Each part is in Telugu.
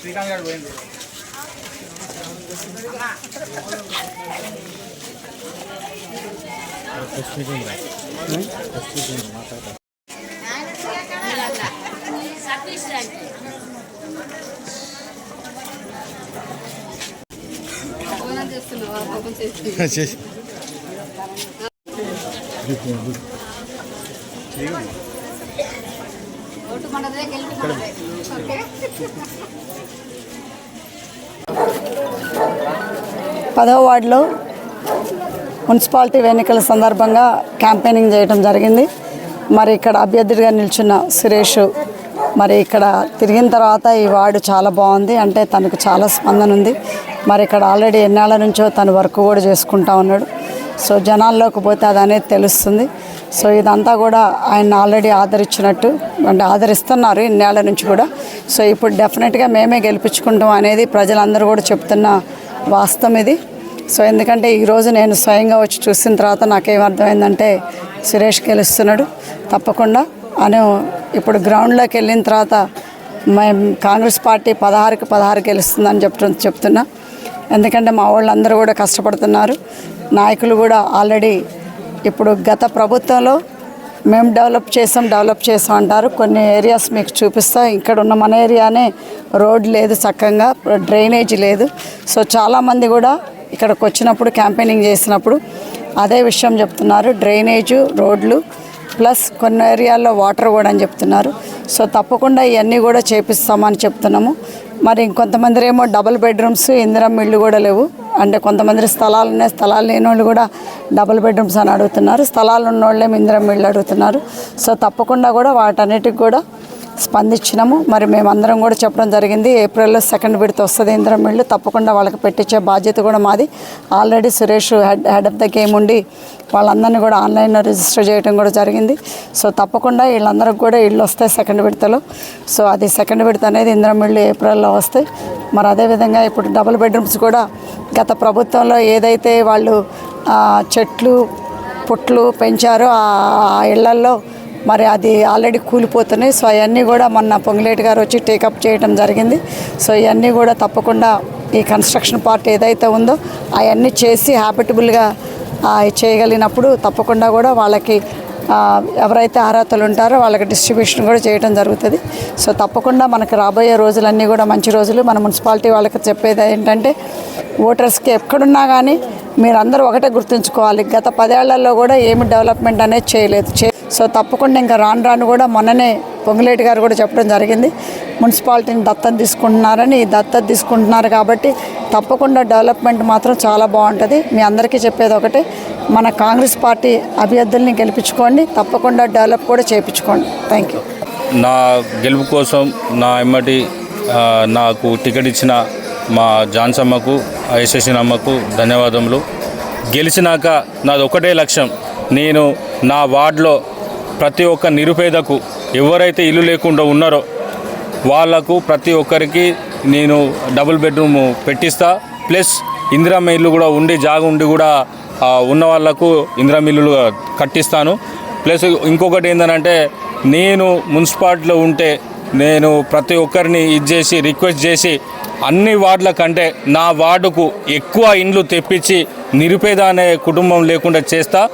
శ్రీకాంత్ గారు పోయింది సతీష్ రాజు చేస్తున్నావా. చేసి. పదవ వార్డులో మున్సిపాలిటీ ఎన్నికల సందర్భంగా క్యాంపెయినింగ్ చేయడం జరిగింది. మరి ఇక్కడ అభ్యర్థిగా నిల్చున్న సురేష్ మరి ఇక్కడ తిరిగిన తర్వాత ఈ వార్డు చాలా బాగుంది. అంటే తనకు చాలా స్పందన ఉంది. మరి ఇక్కడ ఆల్రెడీ ఎన్నాళ్ళ నుంచో తను వర్క్ కూడా చేసుకుంటా ఉన్నాడు. సో జనాల్లోకి పోతే అది అనేది తెలుస్తుంది. సో ఇదంతా కూడా ఆయన ఆల్రెడీ ఆదరించినట్టు అంటే ఆదరిస్తున్నారు ఇన్నేళ్ళ నుంచి కూడా. సో ఇప్పుడు డెఫినెట్గా మేమే గెలిపించుకుంటాం అనేది ప్రజలందరూ కూడా చెప్తున్న వాస్తవం ఇది. సో ఎందుకంటే ఈరోజు నేను స్వయంగా వచ్చి చూసిన తర్వాత నాకేమర్థమైందంటే సురేష్ గెలుస్తున్నాడు తప్పకుండా. అను ఇప్పుడు గ్రౌండ్లోకి వెళ్ళిన తర్వాత మేము కాంగ్రెస్ పార్టీ పదహారుకి పదహారు గెలుస్తుందని చెప్తు చెప్తున్నా. ఎందుకంటే మా వాళ్ళందరూ కూడా కష్టపడుతున్నారు. నాయకులు కూడా ఆల్రెడీ ఇప్పుడు గత ప్రభుత్వంలో మేము డెవలప్ చేసాం డెవలప్ చేసాం అంటారు. కొన్ని ఏరియాస్ మీకు చూపిస్తాం. ఇక్కడ ఉన్న మన ఏరియానే రోడ్ లేదు చక్కగా డ్రైనేజ్ లేదు. సో చాలామంది కూడా ఇక్కడికి వచ్చినప్పుడు క్యాంపెయినింగ్ చేసినప్పుడు అదే విషయం చెప్తున్నారు. డ్రైనేజు రోడ్లు ప్లస్ కొన్ని ఏరియాల్లో వాటర్ కూడా అని చెప్తున్నారు. సో తప్పకుండా ఇవన్నీ కూడా చేపిస్తామని చెప్తున్నాము. మరి ఇంకొంతమంది ఏమో డబుల్ బెడ్రూమ్స్ ఇందిరం ఇళ్ళు కూడా లేవు. అంటే కొంతమంది స్థలాలు ఉన్నాయి. స్థలాలు లేని వాళ్ళు కూడా డబుల్ బెడ్రూమ్స్ అని అడుగుతున్నారు. స్థలాలు ఉన్న వాళ్ళే ఇందిరం ఇళ్ళు అడుగుతున్నారు. సో తప్పకుండా కూడా వాటన్నిటికి కూడా స్పందించినాము. మరి మేమందరం కూడా చెప్పడం జరిగింది ఏప్రిల్లో సెకండ్ విడత వస్తుంది ఇంద్రం మిల్లు తప్పకుండా వాళ్ళకి పెట్టించే బాధ్యత కూడా మాది. Already Suresh head head of the game ఉండి వాళ్ళందరినీ కూడా ఆన్లైన్లో రిజిస్టర్ చేయడం కూడా జరిగింది. సో తప్పకుండా వీళ్ళందరికి కూడా ఇళ్ళు వస్తాయి సెకండ్ విడతలో. సో అది సెకండ్ విడత అనేది ఇంద్రం మిల్లు ఏప్రిల్లో వస్తాయి మరి అదేవిధంగా ఇప్పుడు డబుల్ బెడ్రూమ్స్ కూడా గత ప్రభుత్వంలో ఏదైతే వాళ్ళు చెట్లు పుట్లు పెంచారో ఆ ఆ ఇళ్ళల్లో మరి అది ఆల్రెడీ కూలిపోతున్నాయి. సో అవన్నీ కూడా మొన్న పొంగులేటి గారు వచ్చి టేకప్ చేయడం జరిగింది. సో ఇవన్నీ కూడా తప్పకుండా ఈ కన్స్ట్రక్షన్ పార్ట్ ఏదైతే ఉందో అవన్నీ చేసి హ్యాబిటబుల్గా చేయగలిగినప్పుడు తప్పకుండా కూడా వాళ్ళకి ఎవరైతే అర్హతలు ఉంటారో వాళ్ళకి డిస్ట్రిబ్యూషన్ కూడా చేయడం జరుగుతుంది. సో తప్పకుండా మనకు రాబోయే రోజులన్నీ కూడా మంచి రోజులు. మన మున్సిపాలిటీ వాళ్ళకి చెప్పేది ఏంటంటే ఓటర్స్కి ఎక్కడున్నా కానీ మీరందరూ ఒకటే గుర్తుంచుకోవాలి గత పదేళ్ళలో కూడా ఏమి డెవలప్మెంట్ అనేది చేయలేదు. చే సో తప్పకుండా ఇంకా రాను రాను కూడా మొన్ననే పొంగులేటి గారు కూడా చెప్పడం జరిగింది మున్సిపాలిటీని దత్తత తీసుకుంటున్నారని ఈ దత్తత తీసుకుంటున్నారు కాబట్టి తప్పకుండా డెవలప్మెంట్ మాత్రం చాలా బాగుంటుంది. మీ అందరికీ చెప్పేది ఒకటే మన కాంగ్రెస్ పార్టీ అభ్యర్థుల్ని గెలిపించుకోండి తప్పకుండా డెవలప్ కూడా చేయించుకోండి. థ్యాంక్ యూ నా గెలుపు కోసం నా ఎమ్మటి నాకు టికెట్ ఇచ్చిన మా జాన్సమ్మకు యశస్విని అమ్మకు ధన్యవాదములు. గెలిచినాక నాది ఒకటే లక్ష్యం. నేను నా వార్డులో ప్రతి ఒక్క నిరుపేదకు ఎవరైతే ఇల్లు లేకుండా ఉన్నారో వాళ్ళకు ప్రతి ఒక్కరికి నేను డబుల్ బెడ్రూమ్ పెట్టిస్తా. ప్లస్ ఇందిరమ్మ ఇల్లు కూడా ఉండి జాగ ఉండి కూడా ఉన్న వాళ్ళకు ఇందిరమ్మ ఇల్లు కట్టిస్తాను. ప్లస్ ఇంకొకటి ఏంటంటే నేను మున్సిపాలిటీలో ఉంటే నేను ప్రతి ఒక్కరిని ఇది చేసి రిక్వెస్ట్ చేసి అన్ని వార్డుల కంటే నా వార్డుకు ఎక్కువ ఇండ్లు తెప్పించి నిరుపేద అనే కుటుంబం లేకుండా చేస్తా.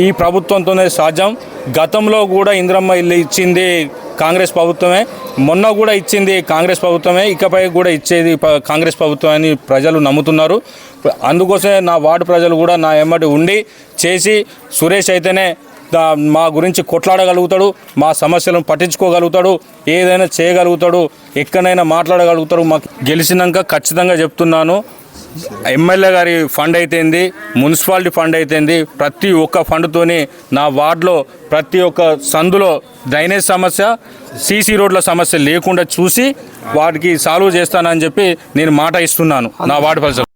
ఈ ప్రభుత్వంతోనే సాధ్యం. గతంలో కూడా ఇంద్రమ్మ ఇల్లు ఇచ్చింది కాంగ్రెస్ ప్రభుత్వమే. మొన్న కూడా ఇచ్చింది కాంగ్రెస్ ప్రభుత్వమే. ఇకపై కూడా ఇచ్చేది కాంగ్రెస్ ప్రభుత్వం అని ప్రజలు నమ్ముతున్నారు. అందుకోసమే నా వార్డు ప్రజలు కూడా నా ఎమ్మటి ఉండి చేసి సురేష్ అయితేనే మా గురించి కొట్లాడగలుగుతాడు మా సమస్యలను పట్టించుకోగలుగుతాడు ఏదైనా చేయగలుగుతాడు ఎక్కడైనా మాట్లాడగలుగుతాడు. మాకు గెలిచినాక ఖచ్చితంగా చెప్తున్నాను. ఎమ్మెల్యే గారి ఫండ్ అయితేంది మున్సిపాలిటీ ఫండ్ అయితేంది ప్రతి ఒక్క ఫండ్తోని నా వార్డులో ప్రతి ఒక్క సందులో డ్రైనేజ్ సమస్య సీసీ రోడ్ల సమస్య లేకుండా చూసి వాటికి సాల్వ్ చేస్తానని చెప్పి నేను మాట ఇస్తున్నాను నా వార్డు ప్రజలు